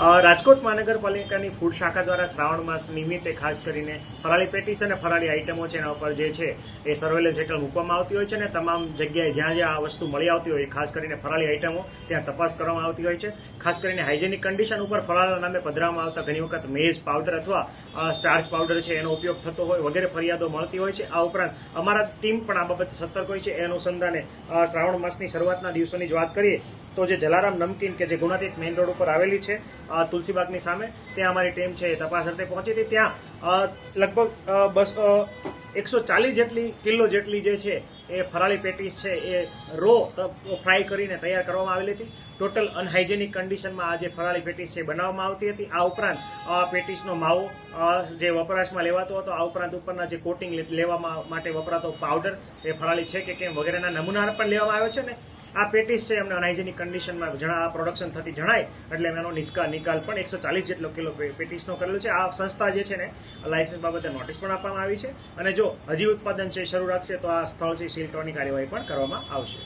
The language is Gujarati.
રાજકોટ મહાનગરપાલિકાની ફૂડ શાખા દ્વારા શ્રાવણ માસ નિમિત્તે ખાસ કરીને ફરાળી પેટીસ અને ફરાળી આઇટમો છે એના ઉપર જે છે એ સર્વેલન્સ હેઠળ મૂકવામાં આવતી હોય છે અને તમામ જગ્યાએ જ્યાં જ્યાં આ વસ્તુ મળી આવતી હોય ખાસ કરીને ફરાળી આઇટમો ત્યાં તપાસ કરવામાં આવતી હોય છે. ખાસ કરીને હાઇજેનિક કન્ડિશન ઉપર ફરાળના નામે પધરાવવામાં આવતા ઘણી વખત મેઝ પાવડર અથવા સ્ટાર્ચ પાવડર છે એનો ઉપયોગ થતો હોય વગેરે ફરિયાદો મળતી હોય છે. આ ઉપરાંત અમારા ટીમ પણ આ બાબતે સતર્ક હોય છે. એ અનુસંધાને શ્રાવણ માસની શરૂઆતના દિવસોની જ વાત કરીએ તો જે જલારામ નમકીન કે જે ગુણાતીત મેઇન રોડ ઉપર આવેલી છે તુલસીબાગની સામે, ત્યાં અમારી ટીમ છે તપાસ અર્થે પહોંચી હતી. ત્યાં લગભગ બસ એકસો ચાલીસ જેટલી કિલો જેટલી જે છે એ ફરાળી પેટીસ છે, એ રો ફ્રાય કરીને તૈયાર કરવામાં આવેલી હતી. ટોટલ અનહાઇજેનિક કન્ડિશનમાં આ જે ફરાળી પેટીસ છે બનાવવામાં આવતી હતી. આ ઉપરાંત પેટીસનો માવો જે વપરાશમાં લેવાતો હતો, આ ઉપરાંત ઉપરના જે કોટિંગ લેવામાં માટે વપરાતો પાવડર એ ફરાળી છે કે કેમ વગેરેના નમૂના પણ લેવામાં આવ્યો છે ને. આ પેટીસ છે, એમને અનહાઇજેનિક કન્ડિશનમાં જણા પ્રોડક્શન થતી જણાય, એટલે એનો નિષ્કા નિકાલ પણ એકસો ચાલીસ જેટલો કિલો પેટીસનો કરેલો છે. આ સંસ્થા જે છે ને લાયસન્સ બાબતે નોટિસ પણ આપવામાં આવી છે. અને જો હજી ઉત્પાદન છે શરૂ રાખશે તો આ સ્થળ છે સીલ કરવાની કાર્યવાહી પણ કરવામાં આવશે.